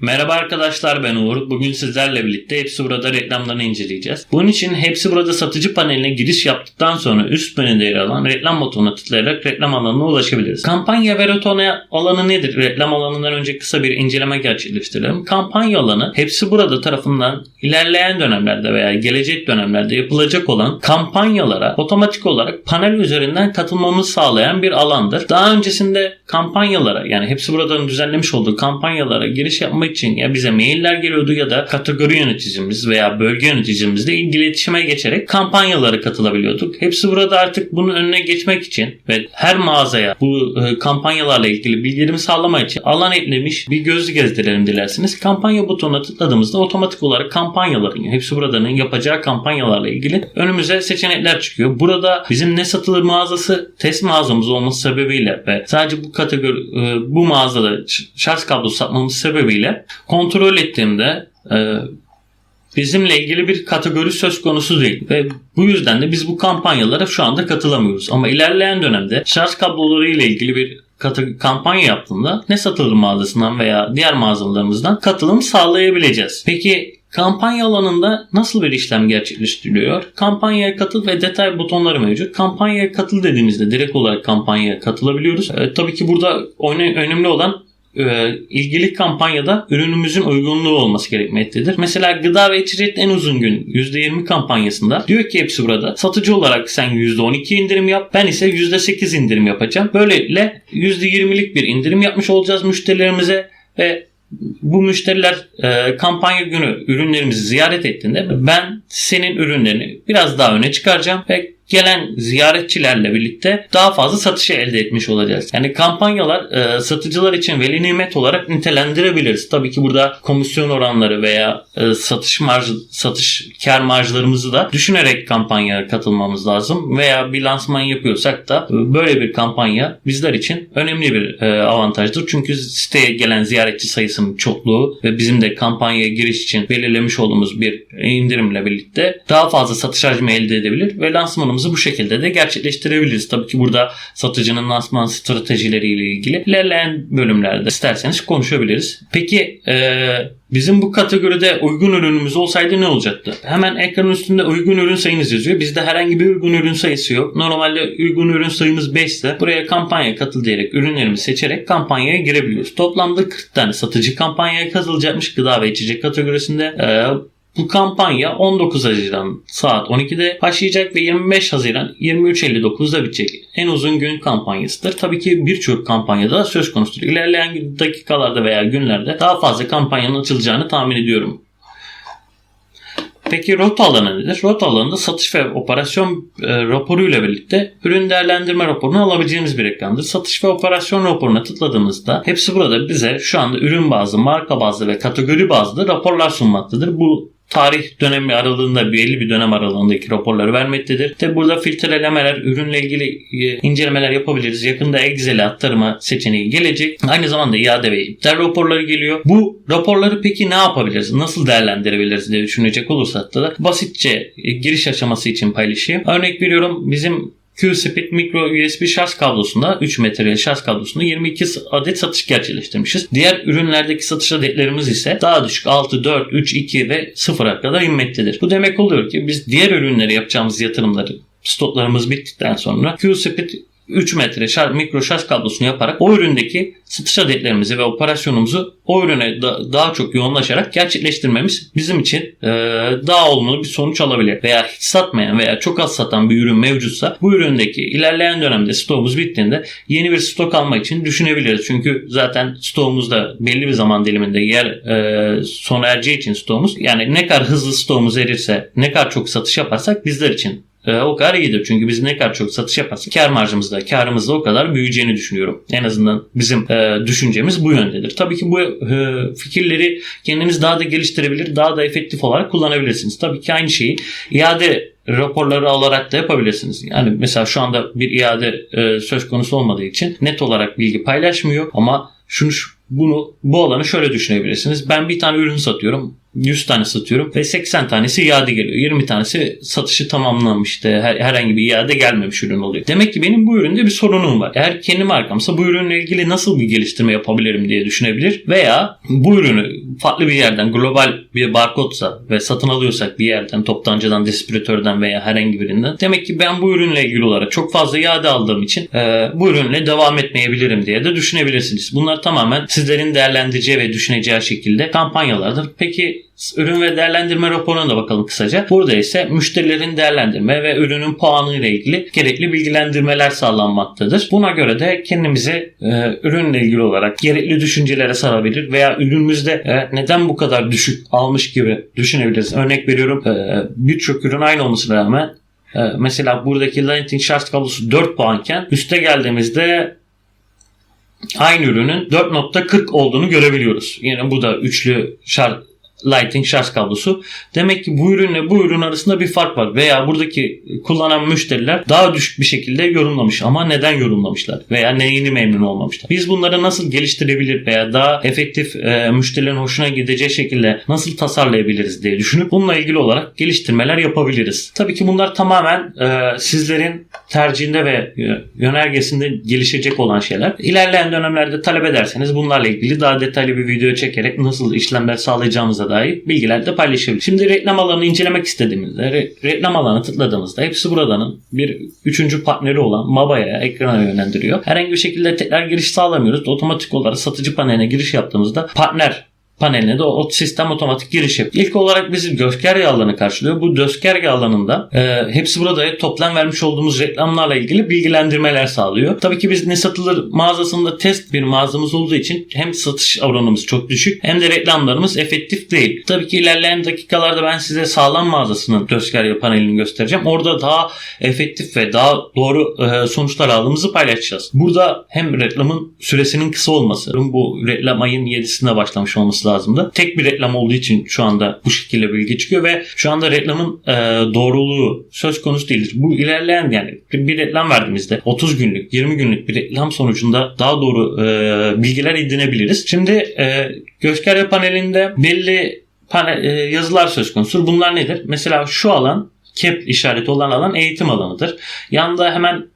Merhaba arkadaşlar ben Uğur. Bugün sizlerle birlikte Hepsi Burada reklamlarını inceleyeceğiz. Bunun için Hepsi Burada satıcı paneline giriş yaptıktan sonra üst panelde yer alan reklam butonuna tıklayarak reklam alanına ulaşabiliriz. Kampanya ve retone alanı nedir? Reklam alanından önce kısa bir inceleme gerçekleştirelim. Kampanya alanı Hepsi Burada tarafından ilerleyen dönemlerde veya gelecek dönemlerde yapılacak olan kampanyalara otomatik olarak panel üzerinden katılmamızı sağlayan bir alandır. Daha öncesinde kampanyalara yani Hepsi Burada'nın düzenlemiş olduğu kampanyalara giriş yapmak için ya bize mailler geliyordu ya da kategori yöneticimiz veya bölge yöneticimizle ilgili iletişime geçerek kampanyalara katılabiliyorduk. Hepsi burada artık bunun önüne geçmek için ve her mağazaya bu e, kampanyalarla ilgili bilgilerimi sağlamak için alan eklemiş bir gözlü gezdirelim dilerseniz. Kampanya butonuna tıkladığımızda otomatik olarak kampanyaların hepsi buradanın yapacağı kampanyalarla ilgili önümüze seçenekler çıkıyor. Burada bizim ne satılır mağazası test mağazamız olması sebebiyle ve sadece bu kategori e, bu mağazada şarj kablosu satmamız sebebiyle kontrol ettiğimde e, bizimle ilgili bir kategori söz konusu değil ve bu yüzden de biz bu kampanyalara şu anda katılamıyoruz. Ama ilerleyen dönemde şarj kabloları ile ilgili bir kampanya yaptığında ne satılır mağazasından veya diğer mağazalarımızdan katılım sağlayabileceğiz. Peki Kampanya alanında nasıl bir işlem gerçekleştiriliyor? Kampanyaya katıl ve detay butonları mevcut. Kampanyaya katıl dediğimizde direkt olarak kampanyaya katılabiliyoruz. E, tabii ki burada öne- önemli olan e, ilgili kampanyada ürünümüzün uygunluğu olması gerekmektedir. Mesela gıda ve içecek en uzun gün %20 kampanyasında diyor ki hepsi burada satıcı olarak sen %12 indirim yap ben ise %8 indirim yapacağım. Böylelikle %20'lik bir indirim yapmış olacağız müşterilerimize ve bu müşteriler e, kampanya günü ürünlerimizi ziyaret ettiğinde ben senin ürünlerini biraz daha öne çıkaracağım ve gelen ziyaretçilerle birlikte daha fazla satışı elde etmiş olacağız. Yani kampanyalar e, satıcılar için veli nimet olarak nitelendirebiliriz. Tabii ki burada komisyon oranları veya e, satış marjı, satış kar marjlarımızı da düşünerek kampanyaya katılmamız lazım. Veya bir lansman yapıyorsak da böyle bir kampanya bizler için önemli bir e, avantajdır. Çünkü siteye gelen ziyaretçi sayısının çokluğu ve bizim de kampanyaya giriş için belirlemiş olduğumuz bir indirimle birlikte daha fazla satış hacmi elde edebilir ve lansmanımızı bu şekilde de gerçekleştirebiliriz. Tabii ki burada satıcının lansman stratejileriyle ilgili ilerleyen bölümlerde isterseniz konuşabiliriz. Peki eee Bizim bu kategoride uygun ürünümüz olsaydı ne olacaktı? Hemen ekranın üstünde uygun ürün sayınız yazıyor. Bizde herhangi bir uygun ürün sayısı yok. Normalde uygun ürün sayımız 5 ise buraya kampanya katıl diyerek ürünlerimizi seçerek kampanyaya girebiliyoruz. Toplamda 40 tane satıcı kampanyaya katılacakmış gıda ve içecek kategorisinde. Ee, bu kampanya 19 Haziran saat 12'de başlayacak ve 25 Haziran 23.59'da bitecek. En uzun gün kampanyasıdır. Tabii ki birçok kampanyada söz konusudur. İlerleyen dakikalarda veya günlerde daha fazla kampanyanın açılacağını tahmin ediyorum. Peki rota alanı nedir? Rota alanında satış ve operasyon e, raporuyla birlikte ürün değerlendirme raporunu alabileceğimiz bir ekrandır. Satış ve operasyon raporuna tıkladığımızda hepsi burada bize şu anda ürün bazlı, marka bazlı ve kategori bazlı raporlar sunmaktadır. Bu tarih dönemi aralığında belli bir dönem aralığındaki raporları vermektedir. Tabi burada filtrelemeler, ürünle ilgili e, incelemeler yapabiliriz. Yakında Excel'e aktarma seçeneği gelecek. Aynı zamanda iade ve iptal raporları geliyor. Bu raporları peki ne yapabiliriz? Nasıl değerlendirebiliriz diye düşünecek olursak da basitçe e, giriş aşaması için paylaşayım. Örnek veriyorum bizim QSpeed mikro USB şarj kablosunda 3 metre şarj kablosunda 22 adet satış gerçekleştirmişiz. Diğer ürünlerdeki satış adetlerimiz ise daha düşük 6, 4, 3, 2 ve 0'a kadar inmektedir. Bu demek oluyor ki biz diğer ürünlere yapacağımız yatırımları stoklarımız bittikten sonra QSpeed 3 metre şarj, mikro şarj kablosunu yaparak o üründeki satış adetlerimizi ve operasyonumuzu o ürüne da- daha çok yoğunlaşarak gerçekleştirmemiz bizim için e, daha olumlu bir sonuç alabilir. Veya hiç satmayan veya çok az satan bir ürün mevcutsa bu üründeki ilerleyen dönemde stoğumuz bittiğinde yeni bir stok almak için düşünebiliriz. Çünkü zaten stoğumuzda belli bir zaman diliminde yer e, sona ereceği için stoğumuz yani ne kadar hızlı stoğumuz erirse ne kadar çok satış yaparsak bizler için e, o kadar iyidir. Çünkü biz ne kadar çok satış yaparsak kar marjımız da karımız da o kadar büyüyeceğini düşünüyorum. En azından bizim e, düşüncemiz bu yöndedir. Tabii ki bu e, fikirleri kendiniz daha da geliştirebilir, daha da efektif olarak kullanabilirsiniz. Tabii ki aynı şeyi iade raporları alarak da yapabilirsiniz. Yani mesela şu anda bir iade e, söz konusu olmadığı için net olarak bilgi paylaşmıyor ama şunu bunu bu alanı şöyle düşünebilirsiniz. Ben bir tane ürün satıyorum. 100 tane satıyorum ve 80 tanesi iade geliyor. 20 tanesi satışı tamamlanmıştı. Her, herhangi bir iade gelmemiş ürün oluyor. Demek ki benim bu üründe bir sorunum var. Eğer kendi markamsa bu ürünle ilgili nasıl bir geliştirme yapabilirim diye düşünebilir. Veya bu ürünü farklı bir yerden global bir barkodsa ve satın alıyorsak bir yerden toptancıdan, distribütörden veya herhangi birinden demek ki ben bu ürünle ilgili olarak çok fazla iade aldığım için e, bu ürünle devam etmeyebilirim diye de düşünebilirsiniz. Bunlar tamamen sizlerin değerlendireceği ve düşüneceği şekilde kampanyalardır. Peki ürün ve değerlendirme raporuna da bakalım kısaca. Burada ise müşterilerin değerlendirme ve ürünün puanı ile ilgili gerekli bilgilendirmeler sağlanmaktadır. Buna göre de kendimizi e, ürünle ilgili olarak gerekli düşüncelere sarabilir veya ürünümüzde e, neden bu kadar düşük almış gibi düşünebiliriz. Örnek veriyorum e, birçok ürün aynı olmasına rağmen e, mesela buradaki Lightning şarj kablosu 4 puanken üste geldiğimizde aynı ürünün 4.40 olduğunu görebiliyoruz. Yine bu da üçlü şarj Lighting şarj kablosu. Demek ki bu ürünle bu ürün arasında bir fark var. Veya buradaki kullanan müşteriler daha düşük bir şekilde yorumlamış. Ama neden yorumlamışlar? Veya neyini memnun olmamışlar? Biz bunları nasıl geliştirebilir veya daha efektif e, müşterilerin hoşuna gideceği şekilde nasıl tasarlayabiliriz diye düşünüp bununla ilgili olarak geliştirmeler yapabiliriz. Tabii ki bunlar tamamen e, sizlerin tercihinde ve e, yönergesinde gelişecek olan şeyler. İlerleyen dönemlerde talep ederseniz bunlarla ilgili daha detaylı bir video çekerek nasıl işlemler sağlayacağımıza dair bilgiler de paylaşabilirim. Şimdi reklam alanını incelemek istediğimizde re- reklam alanı tıkladığımızda hepsi buradanın bir üçüncü partneri olan Maba'ya ekrana yönlendiriyor. Herhangi bir şekilde tekrar giriş sağlamıyoruz. Otomatik olarak satıcı paneline giriş yaptığımızda partner paneline de o sistem otomatik giriş yapıyor. İlk olarak bizi gösterge alanı karşılıyor. Bu gösterge alanında e, hepsi burada toplam vermiş olduğumuz reklamlarla ilgili bilgilendirmeler sağlıyor. Tabii ki biz ne satılır mağazasında test bir mağazamız olduğu için hem satış oranımız çok düşük hem de reklamlarımız efektif değil. Tabii ki ilerleyen dakikalarda ben size sağlam mağazasının gösterge panelini göstereceğim. Orada daha efektif ve daha doğru e, sonuçlar aldığımızı paylaşacağız. Burada hem reklamın süresinin kısa olması, bu reklam ayın 7'sinde başlamış olması lazımdı. Tek bir reklam olduğu için şu anda bu şekilde bilgi çıkıyor ve şu anda reklamın e, doğruluğu söz konusu değildir. Bu ilerleyen yani bir, reklam verdiğimizde 30 günlük 20 günlük bir reklam sonucunda daha doğru e, bilgiler edinebiliriz. Şimdi e, gösterge panelinde belli panel, e, yazılar söz konusu. Bunlar nedir? Mesela şu alan cap işareti olan alan eğitim alanıdır. Yanında hemen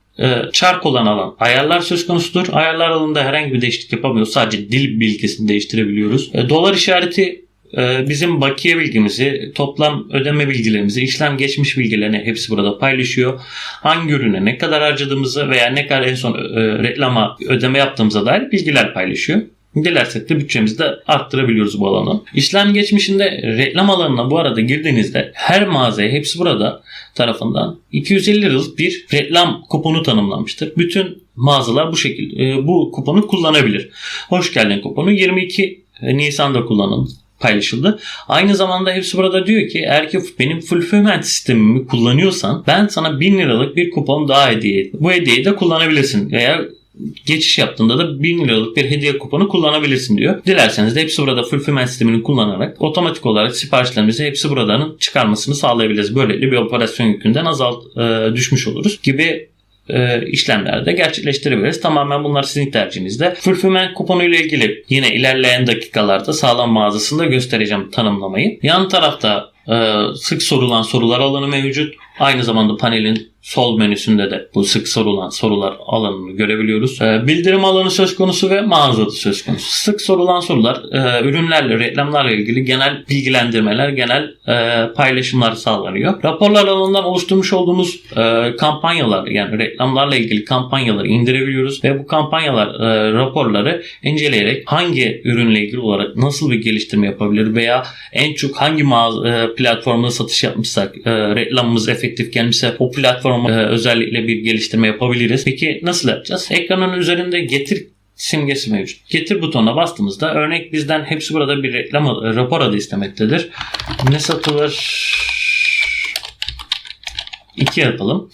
çark olan alan ayarlar söz konusudur. Ayarlar alanında herhangi bir değişiklik yapamıyoruz. Sadece dil bilgisini değiştirebiliyoruz. E, dolar işareti e, bizim bakiye bilgimizi, toplam ödeme bilgilerimizi, işlem geçmiş bilgilerini hepsi burada paylaşıyor. Hangi ürüne ne kadar harcadığımızı veya ne kadar en son e, reklama ödeme yaptığımıza dair bilgiler paylaşıyor. Dilersek de bütçemizi de arttırabiliyoruz bu alanı. İşlem geçmişinde reklam alanına bu arada girdiğinizde her mağazaya hepsi burada tarafından 250 liralık bir reklam kuponu tanımlanmıştır. Bütün mağazalar bu şekilde bu kuponu kullanabilir. Hoş geldin kuponu 22 Nisan'da kullanıldı paylaşıldı. Aynı zamanda hepsi burada diyor ki eğer ki benim fulfillment sistemimi kullanıyorsan ben sana 1000 liralık bir kupon daha hediye ettim. Bu hediyeyi de kullanabilirsin veya geçiş yaptığında da 1000 liralık bir hediye kuponu kullanabilirsin diyor. Dilerseniz de hepsi burada fulfillment sistemini kullanarak otomatik olarak siparişlerimizi hepsi buradan çıkarmasını sağlayabiliriz. Böylelikle bir operasyon yükünden azalt e, düşmüş oluruz gibi e, işlemlerde gerçekleştirebiliriz. Tamamen bunlar sizin tercihinizde. Fulfillment kuponu ile ilgili yine ilerleyen dakikalarda sağlam mağazasında göstereceğim tanımlamayı. Yan tarafta e, sık sorulan sorular alanı mevcut. Aynı zamanda panelin sol menüsünde de bu sık sorulan sorular alanını görebiliyoruz. E, bildirim alanı söz konusu ve mağaza söz konusu. Sık sorulan sorular e, ürünlerle, reklamlarla ilgili genel bilgilendirmeler, genel e, paylaşımlar sağlanıyor. Raporlar alanından oluşturmuş olduğumuz e, kampanyalar yani reklamlarla ilgili kampanyaları indirebiliyoruz ve bu kampanyalar e, raporları inceleyerek hangi ürünle ilgili olarak nasıl bir geliştirme yapabilir veya en çok hangi mağaza, e, platformda satış yapmışsak e, reklamımız efektif gelmişse o platform platforma e, özellikle bir geliştirme yapabiliriz. Peki nasıl yapacağız? Ekranın üzerinde getir simgesi mevcut. Getir butonuna bastığımızda örnek bizden hepsi burada bir reklam e, rapor adı istemektedir. Ne satılır? 2 yapalım.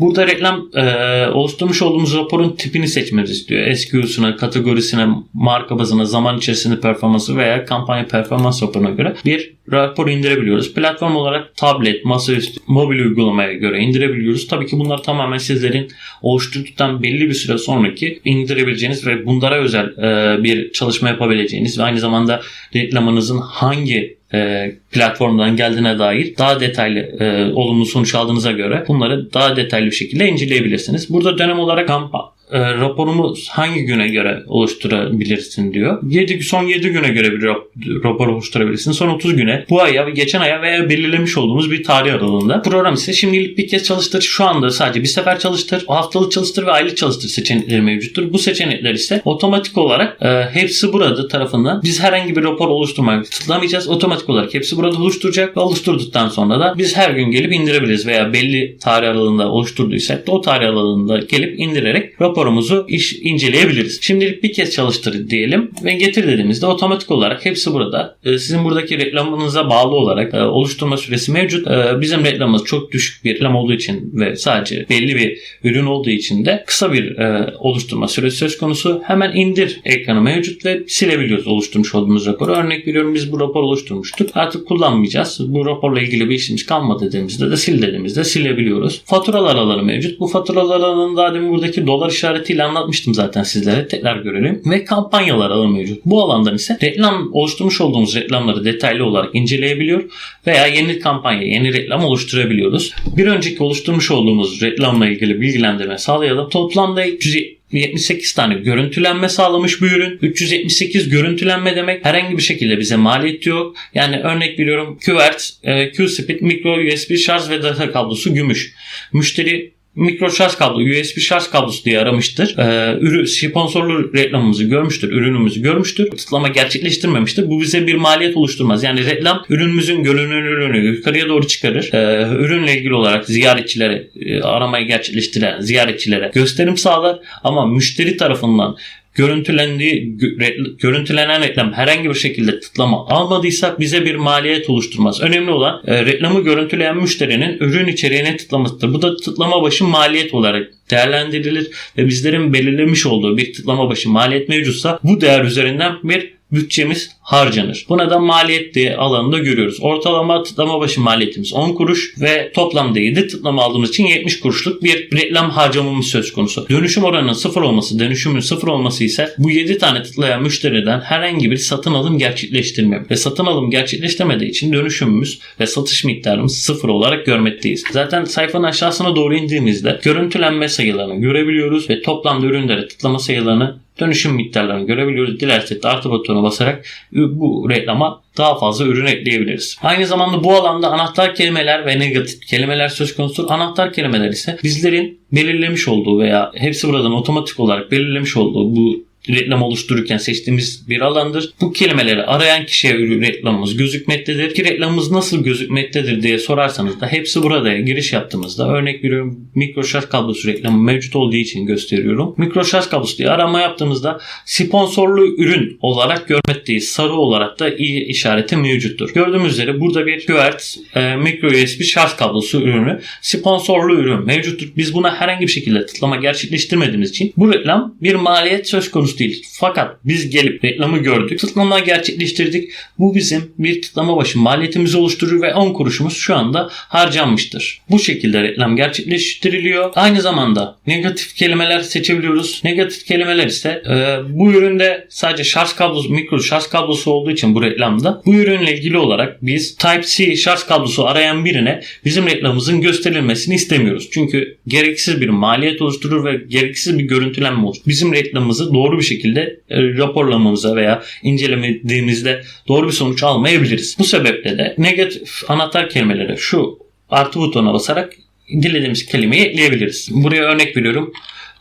Burada reklam e, oluşturmuş olduğumuz raporun tipini seçmemizi istiyor. SQ'suna, kategorisine, marka bazına, zaman içerisinde performansı veya kampanya performans raporuna göre bir rapor indirebiliyoruz. Platform olarak tablet, masaüstü, mobil uygulamaya göre indirebiliyoruz. Tabii ki bunlar tamamen sizlerin oluşturduktan belli bir süre sonraki indirebileceğiniz ve bunlara özel e, bir çalışma yapabileceğiniz ve aynı zamanda reklamınızın hangi e, platformdan geldiğine dair daha detaylı e, olumlu sonuç aldığınıza göre bunları daha detaylı bir şekilde inceleyebilirsiniz. Burada dönem olarak kampa e, raporumu hangi güne göre oluşturabilirsin diyor. 7, son 7 güne göre bir rap- rapor oluşturabilirsin. Son 30 güne bu aya geçen aya veya belirlemiş olduğumuz bir tarih aralığında. Program ise şimdilik bir kez çalıştır. Şu anda sadece bir sefer çalıştır. Haftalık çalıştır ve aylık çalıştır seçenekleri mevcuttur. Bu seçenekler ise otomatik olarak e, hepsi burada tarafından biz herhangi bir rapor oluşturmak tıklamayacağız. Otomatik olarak hepsi burada oluşturacak ve oluşturduktan sonra da biz her gün gelip indirebiliriz veya belli tarih aralığında oluşturduysak da o tarih aralığında gelip indirerek raporumuzu iş inceleyebiliriz. Şimdilik bir kez çalıştır diyelim ve getir dediğimizde otomatik olarak hepsi burada. E, sizin buradaki reklamınıza bağlı olarak e, oluşturma süresi mevcut. E, bizim reklamımız çok düşük bir reklam olduğu için ve sadece belli bir ürün olduğu için de kısa bir e, oluşturma süresi söz konusu. Hemen indir ekranı mevcut ve silebiliyoruz oluşturmuş olduğumuz raporu. Örnek veriyorum biz bu rapor oluşturmuştuk. Artık kullanmayacağız. Bu raporla ilgili bir işimiz kalmadı dediğimizde de sil dediğimizde silebiliyoruz. Faturalar alanı mevcut. Bu faturalar alanını daha demin buradaki dolar işaretiyle anlatmıştım zaten sizlere. Tekrar görelim. Ve kampanyalar alanı mevcut. Bu alandan ise reklam oluşturmuş olduğumuz reklamları detaylı olarak inceleyebiliyor veya yeni kampanya, yeni reklam oluşturabiliyoruz. Bir önceki oluşturmuş olduğumuz reklamla ilgili bilgilendirme sağlayalım. Toplamda 378 tane görüntülenme sağlamış bu ürün. 378 görüntülenme demek herhangi bir şekilde bize maliyeti yok. Yani örnek veriyorum küvert, e, Q-Speed, mikro USB şarj ve data kablosu gümüş. Müşteri mikro şarj kablo, USB şarj kablosu diye aramıştır. Ee, sponsorlu reklamımızı görmüştür, ürünümüzü görmüştür. Tıklama gerçekleştirmemiştir. Bu bize bir maliyet oluşturmaz. Yani reklam ürünümüzün görünürlüğünü yukarıya doğru çıkarır. Ee, ürünle ilgili olarak ziyaretçilere, e, aramayı gerçekleştiren ziyaretçilere gösterim sağlar. Ama müşteri tarafından görüntülendiği gö- görüntülenen reklam herhangi bir şekilde tıklama almadıysak bize bir maliyet oluşturmaz. Önemli olan e, reklamı görüntüleyen müşterinin ürün içeriğine tıklamasıdır. Bu da tıklama başı maliyet olarak değerlendirilir ve bizlerin belirlemiş olduğu bir tıklama başı maliyet mevcutsa bu değer üzerinden bir bütçemiz harcanır. Buna da maliyet diye alanında görüyoruz. Ortalama tıklama başı maliyetimiz 10 kuruş ve toplamda 7 tıklama aldığımız için 70 kuruşluk bir reklam harcamamız söz konusu. Dönüşüm oranının sıfır olması, dönüşümün sıfır olması ise bu 7 tane tıklayan müşteriden herhangi bir satın alım gerçekleştirmiyor. Ve satın alım gerçekleştirmediği için dönüşümümüz ve satış miktarımız sıfır olarak görmekteyiz. Zaten sayfanın aşağısına doğru indiğimizde görüntülenme sayılarını görebiliyoruz ve toplamda ürünlere tıklama sayılarını dönüşüm miktarlarını görebiliyoruz. Dilersek de artı butonuna basarak bu reklama daha fazla ürün ekleyebiliriz. Aynı zamanda bu alanda anahtar kelimeler ve negatif kelimeler söz konusu. Anahtar kelimeler ise bizlerin belirlemiş olduğu veya hepsi buradan otomatik olarak belirlemiş olduğu bu reklam oluştururken seçtiğimiz bir alandır. Bu kelimeleri arayan kişiye reklamımız gözükmektedir. Ki reklamımız nasıl gözükmektedir diye sorarsanız da hepsi burada giriş yaptığımızda örnek veriyorum mikro şarj kablosu reklamı mevcut olduğu için gösteriyorum. Mikro şarj kablosu diye arama yaptığımızda sponsorlu ürün olarak görmekteyiz. Sarı olarak da i işareti mevcuttur. Gördüğümüz üzere burada bir QWERTY e, mikro USB şarj kablosu ürünü sponsorlu ürün mevcuttur. Biz buna herhangi bir şekilde tıklama gerçekleştirmediğimiz için bu reklam bir maliyet söz konusu değil. Fakat biz gelip reklamı gördük. Tıklama gerçekleştirdik. Bu bizim bir tıklama başı maliyetimizi oluşturur ve 10 kuruşumuz şu anda harcanmıştır. Bu şekilde reklam gerçekleştiriliyor. Aynı zamanda negatif kelimeler seçebiliyoruz. Negatif kelimeler ise e, bu üründe sadece şarj kablosu, mikro şarj kablosu olduğu için bu reklamda bu ürünle ilgili olarak biz Type-C şarj kablosu arayan birine bizim reklamımızın gösterilmesini istemiyoruz. Çünkü gereksiz bir maliyet oluşturur ve gereksiz bir görüntülenme olur. Bizim reklamımızı doğru bir şekilde e, raporlamamıza veya incelemediğimizde doğru bir sonuç almayabiliriz. Bu sebeple de negatif anahtar kelimelere şu artı butona basarak dilediğimiz kelimeyi ekleyebiliriz. Buraya örnek veriyorum.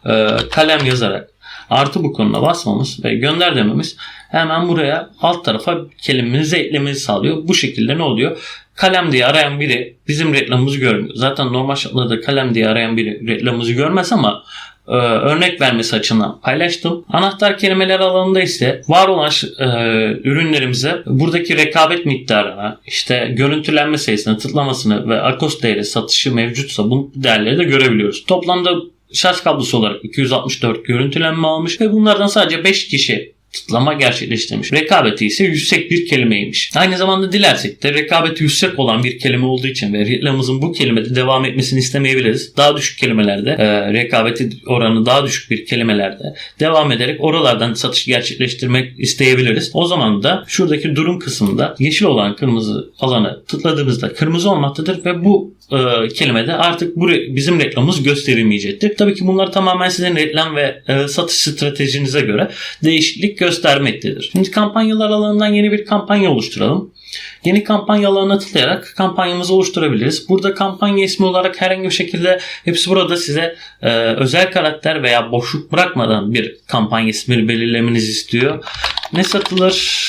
E, kalem yazarak artı butonuna basmamız ve gönder dememiz hemen buraya alt tarafa kelimemizi eklememizi sağlıyor. Bu şekilde ne oluyor? Kalem diye arayan biri bizim reklamımızı görmüyor. Zaten normal şartlarda kalem diye arayan biri reklamımızı görmez ama e, örnek vermesi açısından paylaştım. Anahtar kelimeler alanında ise var olan e, ürünlerimize buradaki rekabet miktarına, işte görüntülenme sayısını, tıklamasını ve akos değeri satışı mevcutsa bu değerleri de görebiliyoruz. Toplamda şarj kablosu olarak 264 görüntülenme almış ve bunlardan sadece 5 kişi tıklama gerçekleştirmiş. Rekabeti ise yüksek bir kelimeymiş. Aynı zamanda dilersek de rekabeti yüksek olan bir kelime olduğu için ve reklamımızın bu kelimede devam etmesini istemeyebiliriz. Daha düşük kelimelerde, e, rekabeti oranı daha düşük bir kelimelerde devam ederek oralardan satış gerçekleştirmek isteyebiliriz. O zaman da şuradaki durum kısmında yeşil olan kırmızı alanı tıkladığımızda kırmızı olmaktadır ve bu e, kelimede artık bu re- bizim reklamımız gösterilmeyecektir. Tabii ki bunlar tamamen sizin reklam ve e, satış stratejinize göre değişiklik göstermektedir. Şimdi kampanyalar alanından yeni bir kampanya oluşturalım. Yeni kampanya alanına tıklayarak kampanyamızı oluşturabiliriz. Burada kampanya ismi olarak herhangi bir şekilde hepsi burada size e, özel karakter veya boşluk bırakmadan bir kampanya ismini belirlemenizi istiyor. Ne satılır?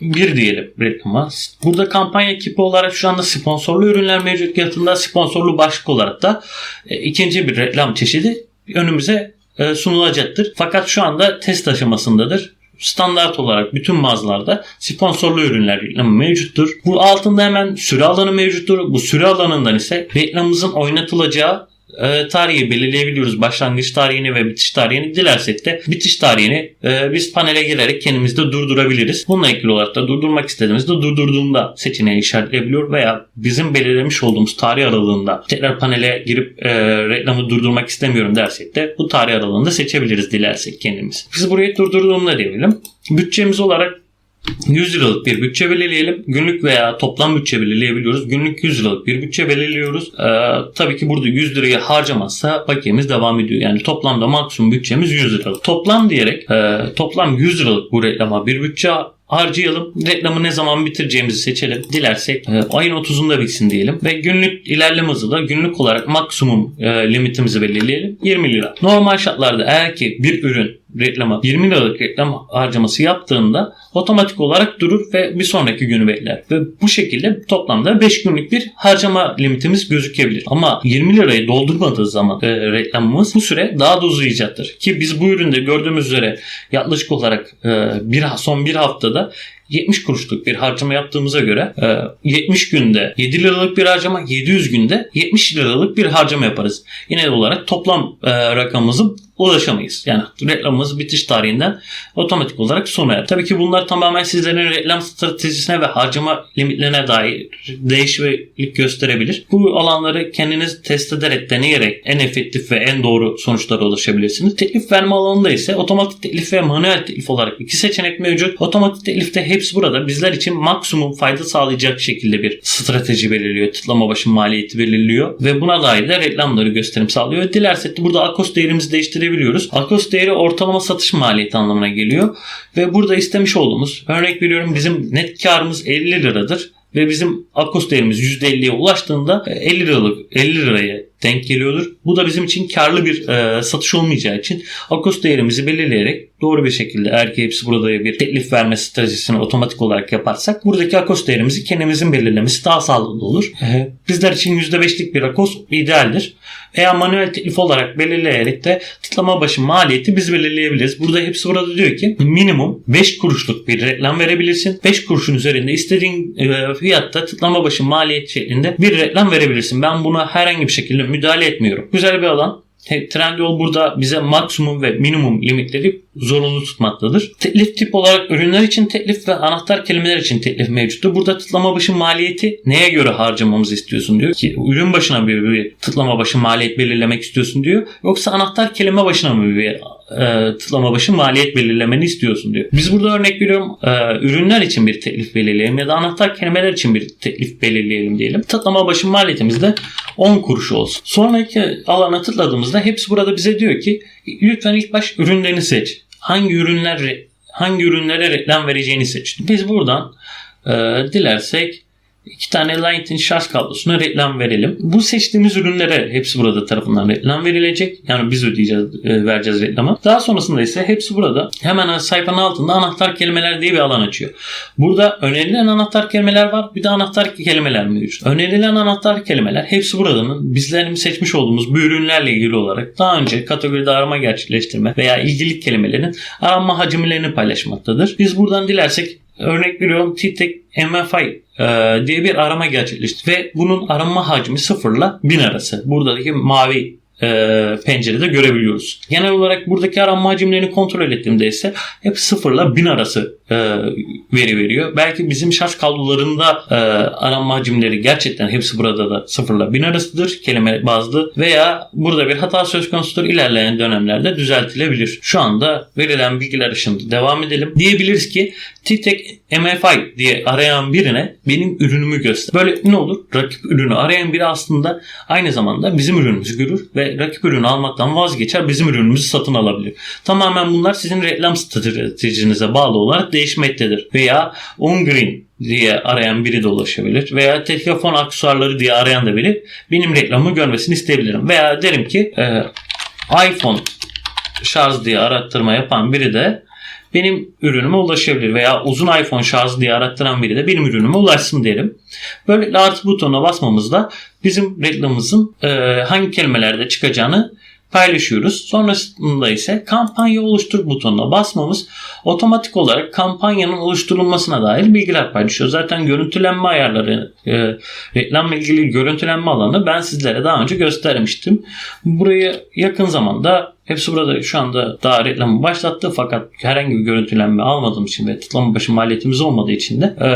bir diyelim reklama. Burada kampanya ekibi olarak şu anda sponsorlu ürünler mevcut yatında sponsorlu başlık olarak da e, ikinci bir reklam çeşidi önümüze sunulacaktır. Fakat şu anda test aşamasındadır. Standart olarak bütün mağazalarda sponsorlu ürünler reklamı mevcuttur. Bu altında hemen süre alanı mevcuttur. Bu süre alanından ise reklamımızın oynatılacağı e, tarihi belirleyebiliyoruz. Başlangıç tarihini ve bitiş tarihini. Dilersek de bitiş tarihini e, biz panele girerek kendimiz de durdurabiliriz. Bununla ilgili olarak da durdurmak istediğimizde durdurduğunda seçeneği işaretleyebiliyor veya bizim belirlemiş olduğumuz tarih aralığında tekrar panele girip e, reklamı durdurmak istemiyorum dersek de bu tarih aralığında seçebiliriz dilersek kendimiz. Biz burayı durdurduğunda diyelim. Bütçemiz olarak 100 liralık bir bütçe belirleyelim. Günlük veya toplam bütçe belirleyebiliyoruz. Günlük 100 liralık bir bütçe belirliyoruz. Ee, tabii ki burada 100 lirayı harcamazsa bakiyemiz devam ediyor. Yani toplamda maksimum bütçemiz 100 liralık. Toplam diyerek e, toplam 100 liralık bu reklama bir bütçe harcayalım. Reklamı ne zaman bitireceğimizi seçelim. Dilersek e, ayın 30'unda bitsin diyelim. Ve günlük ilerleme hızı da günlük olarak maksimum e, limitimizi belirleyelim. 20 lira. Normal şartlarda eğer ki bir ürün reklama 20 liralık reklam harcaması yaptığında otomatik olarak durur ve bir sonraki günü bekler. Ve bu şekilde toplamda 5 günlük bir harcama limitimiz gözükebilir. Ama 20 lirayı doldurmadığı zaman e, reklamımız bu süre daha da uzayacaktır. Ki biz bu üründe gördüğümüz üzere yaklaşık olarak e, bir son bir haftada 70 kuruşluk bir harcama yaptığımıza göre e, 70 günde 7 liralık bir harcama 700 günde 70 liralık bir harcama yaparız. Yine olarak toplam e, rakamımızı ulaşamayız. Yani reklamımız bitiş tarihinden otomatik olarak sona erer. Tabii ki bunlar tamamen sizlerin reklam stratejisine ve harcama limitlerine dair değişiklik gösterebilir. Bu alanları kendiniz test ederek, deneyerek en efektif ve en doğru sonuçlara ulaşabilirsiniz. Teklif verme alanında ise otomatik teklif ve manuel teklif olarak iki seçenek mevcut. Otomatik teklifte hepsi burada bizler için maksimum fayda sağlayacak şekilde bir strateji belirliyor. Tıklama başı maliyeti belirliyor ve buna dair de reklamları gösterim sağlıyor. Dilersek de burada akos değerimizi değiştirebiliyoruz. Akos değeri ortalama satış maliyeti anlamına geliyor ve burada istemiş olduğumuz örnek veriyorum bizim net karımız 50 liradır ve bizim akos değerimiz %50'ye ulaştığında 50 liralık 50 liraya denk geliyordur. Bu da bizim için karlı bir e, satış olmayacağı için akos değerimizi belirleyerek doğru bir şekilde ki hepsi burada bir teklif verme stratejisini otomatik olarak yaparsak buradaki akos değerimizi kendimizin belirlemesi daha sağlıklı olur. E, bizler için %5'lik bir akos idealdir. Veya manuel teklif olarak belirleyerek de tıklama başı maliyeti biz belirleyebiliriz. Burada hepsi burada diyor ki minimum 5 kuruşluk bir reklam verebilirsin. 5 kuruşun üzerinde istediğin e, fiyatta tıklama başı maliyet şeklinde bir reklam verebilirsin. Ben buna herhangi bir şekilde müdahale etmiyorum. Güzel bir alan. Trendyol burada bize maksimum ve minimum limitleri zorunlu tutmaktadır. Teklif tip olarak ürünler için teklif ve anahtar kelimeler için teklif mevcuttur. Burada tıklama başı maliyeti neye göre harcamamızı istiyorsun diyor ki ürün başına bir, bir tıklama başı maliyet belirlemek istiyorsun diyor. Yoksa anahtar kelime başına mı bir e, tıklama başı maliyet belirlemeni istiyorsun diyor. Biz burada örnek veriyorum e, ürünler için bir teklif belirleyelim ya da anahtar kelimeler için bir teklif belirleyelim diyelim. Tıklama başı maliyetimiz de 10 kuruş olsun. Sonraki alana tıkladığımızda hepsi burada bize diyor ki lütfen ilk baş ürünlerini seç. Hangi ürünler hangi ürünlere reklam vereceğini seç. Biz buradan e, dilersek iki tane Lightning şarj kablosuna reklam verelim. Bu seçtiğimiz ürünlere hepsi burada tarafından reklam verilecek. Yani biz ödeyeceğiz, e, vereceğiz reklamı. Daha sonrasında ise hepsi burada hemen sayfanın altında anahtar kelimeler diye bir alan açıyor. Burada önerilen anahtar kelimeler var. Bir de anahtar kelimeler mevcut. Önerilen anahtar kelimeler hepsi buradanın bizlerin seçmiş olduğumuz bu ürünlerle ilgili olarak daha önce kategoride arama gerçekleştirme veya ilgili kelimelerin arama hacimlerini paylaşmaktadır. Biz buradan dilersek örnek veriyorum TTEC MFI e, diye bir arama gerçekleşti ve bunun arama hacmi 0 ile 1000 arası. Buradaki mavi e, pencerede görebiliyoruz. Genel olarak buradaki aranma hacimlerini kontrol ettiğimde ise hep 0 ile 1000 arası e, veri veriyor. Belki bizim şarj kablolarında e, aranma hacimleri gerçekten hepsi burada da 0 ile 1000 arasıdır kelime bazlı veya burada bir hata söz konusudur ilerleyen dönemlerde düzeltilebilir. Şu anda verilen bilgiler ışığında devam edelim. Diyebiliriz ki TTEC MFI diye arayan birine benim ürünümü göster. Böyle ne olur? Rakip ürünü arayan biri aslında aynı zamanda bizim ürünümüzü görür ve rakip ürünü almaktan vazgeçer bizim ürünümüzü satın alabilir. Tamamen bunlar sizin reklam stratejinize bağlı olarak değişmektedir. Veya on green diye arayan biri de ulaşabilir. Veya telefon aksesuarları diye arayan da biri benim reklamımı görmesini isteyebilirim. Veya derim ki e, iPhone şarj diye arattırma yapan biri de benim ürünüme ulaşabilir veya uzun iPhone şarjı diye arattıran biri de benim ürünüme ulaşsın derim. Böyle artı butonuna basmamızda bizim reklamımızın e, hangi kelimelerde çıkacağını paylaşıyoruz. Sonrasında ise kampanya oluştur butonuna basmamız otomatik olarak kampanyanın oluşturulmasına dair bilgiler paylaşıyor. Zaten görüntülenme ayarları, e, reklamla ilgili görüntülenme alanı ben sizlere daha önce göstermiştim. Burayı yakın zamanda Hepsi burada şu anda daha reklamı başlattı fakat herhangi bir görüntülenme almadığım için ve tıklama başı maliyetimiz olmadığı için de e,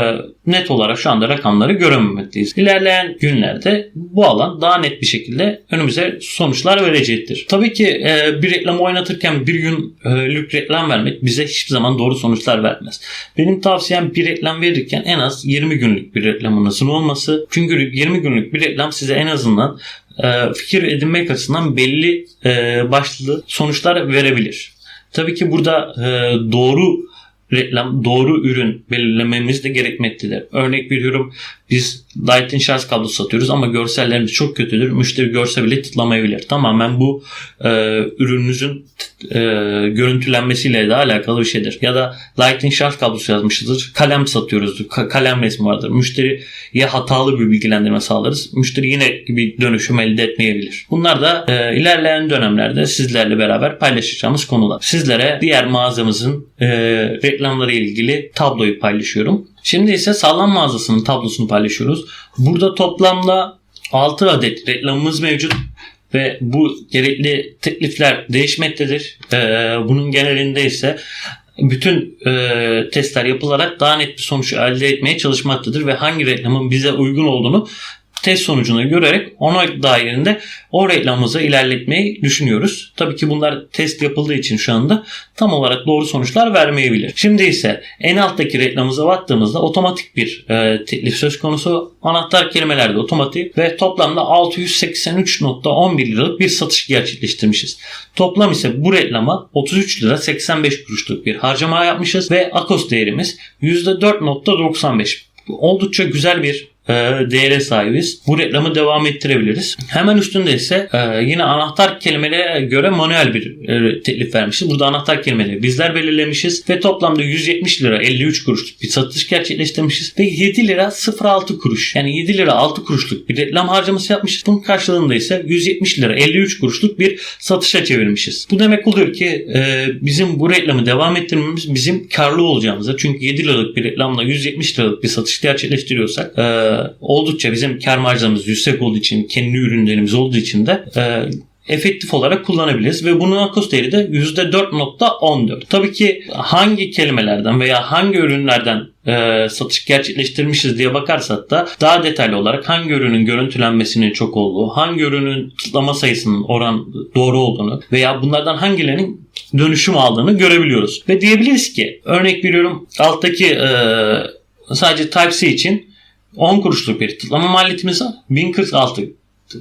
net olarak şu anda rakamları görememekteyiz. İlerleyen günlerde bu alan daha net bir şekilde önümüze sonuçlar verecektir. Tabii ki e, bir reklamı oynatırken bir günlük reklam vermek bize hiçbir zaman doğru sonuçlar vermez. Benim tavsiyem bir reklam verirken en az 20 günlük bir reklamınızın olması. Çünkü 20 günlük bir reklam size en azından e, fikir edinmek açısından belli e, başlı sonuçlar verebilir. Tabii ki burada e, doğru reklam, doğru ürün belirlememiz de gerekmektedir. Örnek veriyorum biz Lightning şarj kablosu satıyoruz ama görsellerimiz çok kötüdür. Müşteri görse bile tıklamayabilir. Tamamen bu e, ürününüzün e, görüntülenmesiyle de alakalı bir şeydir. Ya da Lightning şarj kablosu yazmışızdır. Kalem satıyoruz. Ka- kalem resmi vardır. Müşteriye hatalı bir bilgilendirme sağlarız. Müşteri yine bir dönüşüm elde etmeyebilir. Bunlar da e, ilerleyen dönemlerde sizlerle beraber paylaşacağımız konular. Sizlere diğer mağazamızın e, reklamları ilgili tabloyu paylaşıyorum. Şimdi ise sağlam mağazasının tablosunu paylaşıyoruz. Burada toplamda 6 adet reklamımız mevcut ve bu gerekli teklifler değişmektedir. Ee, bunun genelinde ise bütün e, testler yapılarak daha net bir sonuç elde etmeye çalışmaktadır ve hangi reklamın bize uygun olduğunu test sonucunu görerek ona dairinde o reklamımızı ilerletmeyi düşünüyoruz. Tabii ki bunlar test yapıldığı için şu anda tam olarak doğru sonuçlar vermeyebilir. Şimdi ise en alttaki reklamımıza baktığımızda otomatik bir e, teklif söz konusu. Anahtar kelimelerde otomatik ve toplamda 683.11 liralık bir satış gerçekleştirmişiz. Toplam ise bu reklama 33 lira 85 kuruşluk bir harcama yapmışız ve akos değerimiz %4.95. Oldukça güzel bir e, değere sahibiz. Bu reklamı devam ettirebiliriz. Hemen üstünde ise e, yine anahtar kelimelere göre manuel bir e, teklif vermişiz. Burada anahtar kelimeleri bizler belirlemişiz ve toplamda 170 lira 53 kuruşluk bir satış gerçekleştirmişiz ve 7 lira 06 kuruş yani 7 lira 6 kuruşluk bir reklam harcaması yapmışız. Bunun karşılığında ise 170 lira 53 kuruşluk bir satışa çevirmişiz. Bu demek oluyor ki e, bizim bu reklamı devam ettirmemiz bizim karlı olacağımıza çünkü 7 liralık bir reklamla 170 liralık bir satış gerçekleştiriyorsak e, oldukça bizim kar marjlarımız yüksek olduğu için, kendi ürünlerimiz olduğu için de e, efektif olarak kullanabiliriz ve bunun akos değeri de %4.14. Tabii ki hangi kelimelerden veya hangi ürünlerden e, satış gerçekleştirmişiz diye bakarsak da daha detaylı olarak hangi ürünün görüntülenmesinin çok olduğu, hangi ürünün tıklama sayısının oran doğru olduğunu veya bunlardan hangilerinin dönüşüm aldığını görebiliyoruz. Ve diyebiliriz ki örnek veriyorum alttaki e, sadece Type-C için 10 kuruşluk bir tıklama maliyetimiz var. 1046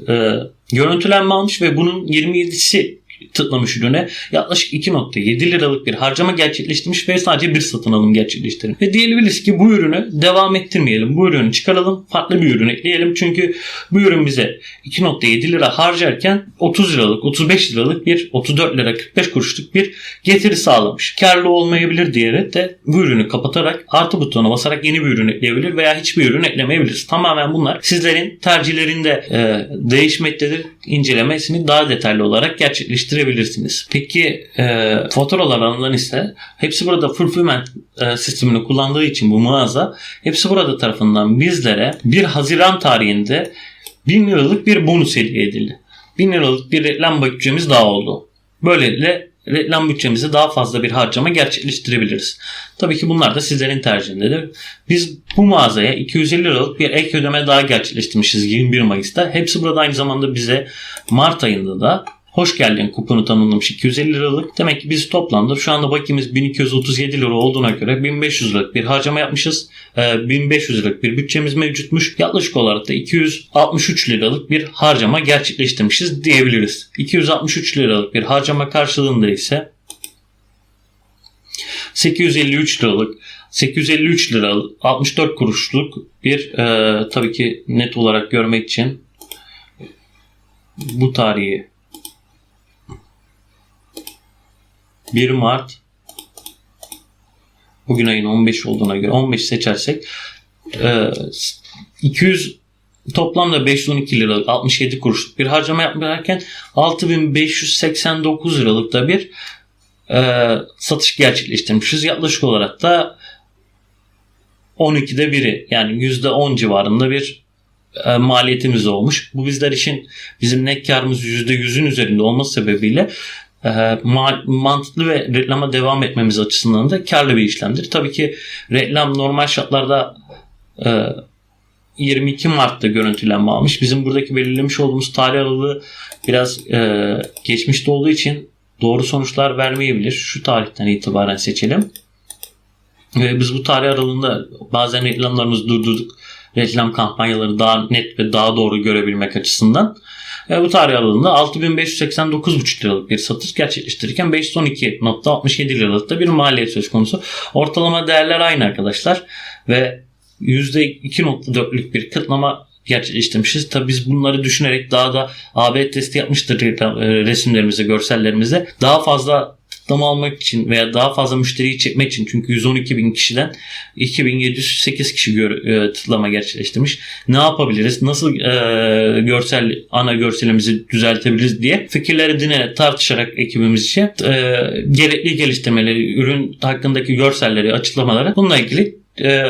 e, görüntülenme almış ve bunun 27'si tıklamış ürüne yaklaşık 2.7 liralık bir harcama gerçekleştirmiş ve sadece bir satın alım gerçekleştirmiş. Ve diyebiliriz ki bu ürünü devam ettirmeyelim. Bu ürünü çıkaralım. Farklı bir ürün ekleyelim. Çünkü bu ürün bize 2.7 lira harcarken 30 liralık, 35 liralık bir 34 lira 45 kuruşluk bir getiri sağlamış. Karlı olmayabilir diyerek de bu ürünü kapatarak artı butonuna basarak yeni bir ürün ekleyebilir veya hiçbir ürün eklemeyebiliriz. Tamamen bunlar sizlerin tercihlerinde e, değişmektedir. İncelemesini daha detaylı olarak gerçekleştirebilirsiniz. Peki e, faturalar alanından ise hepsi burada fulfillment e, sistemini kullandığı için bu mağaza hepsi burada tarafından bizlere 1 Haziran tarihinde 1000 liralık bir bonus hediye edildi. 1000 liralık bir reklam bütçemiz daha oldu. Böylelikle reklam bütçemizi daha fazla bir harcama gerçekleştirebiliriz. Tabii ki bunlar da sizlerin tercihindedir. Biz bu mağazaya 250 liralık bir ek ödeme daha gerçekleştirmişiz 21 Mayıs'ta. Hepsi burada aynı zamanda bize Mart ayında da hoş geldin kuponu tanımlamış 250 liralık. Demek ki biz toplamda şu anda bakiyemiz 1237 lira olduğuna göre 1500 liralık bir harcama yapmışız. Ee, 1500 liralık bir bütçemiz mevcutmuş. Yaklaşık olarak da 263 liralık bir harcama gerçekleştirmişiz diyebiliriz. 263 liralık bir harcama karşılığında ise 853 liralık 853 lira 64 kuruşluk bir e, tabii ki net olarak görmek için bu tarihi 1 Mart bugün ayın 15 olduğuna göre 15 seçersek e, 200 toplamda 512 lira 67 kuruşluk bir harcama yaparken 6589 liralık da bir e, satış gerçekleştirmişiz. Yaklaşık olarak da 12'de biri yani %10 civarında bir e, maliyetimiz olmuş. Bu bizler için bizim net karımız %100'ün üzerinde olması sebebiyle e, ma- mantıklı ve reklama devam etmemiz açısından da karlı bir işlemdir. Tabii ki reklam normal şartlarda e, 22 Mart'ta görüntülenme almış. Bizim buradaki belirlemiş olduğumuz tarih aralığı biraz e, geçmişte olduğu için doğru sonuçlar vermeyebilir. Şu tarihten itibaren seçelim. Ve biz bu tarih aralığında bazen reklamlarımızı durdurduk. Reklam kampanyaları daha net ve daha doğru görebilmek açısından. E, bu tarih aralığında 6589,5 liralık bir satış gerçekleştirirken 512.67 liralık da bir maliyet söz konusu. Ortalama değerler aynı arkadaşlar. Ve %2.4'lük bir kıtlama gerçekleştirmişiz. Tabi biz bunları düşünerek daha da AB testi yapmıştır e, resimlerimize, görsellerimize. Daha fazla tıklama almak için veya daha fazla müşteriyi çekmek için çünkü 112 bin kişiden 2708 kişi gör, e, tıklama gerçekleştirmiş. Ne yapabiliriz? Nasıl e, görsel ana görselimizi düzeltebiliriz diye fikirleri dinleyerek tartışarak ekibimizce e, gerekli geliştirmeleri, ürün hakkındaki görselleri, açıklamaları bununla ilgili e,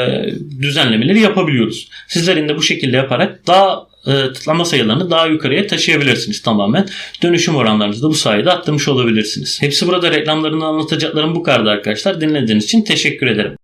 düzenlemeleri yapabiliyoruz. Sizlerin de bu şekilde yaparak daha e, tıklama sayılarını daha yukarıya taşıyabilirsiniz tamamen. Dönüşüm oranlarınızı da bu sayede arttırmış olabilirsiniz. Hepsi burada reklamlarını anlatacaklarım bu kadar arkadaşlar. Dinlediğiniz için teşekkür ederim.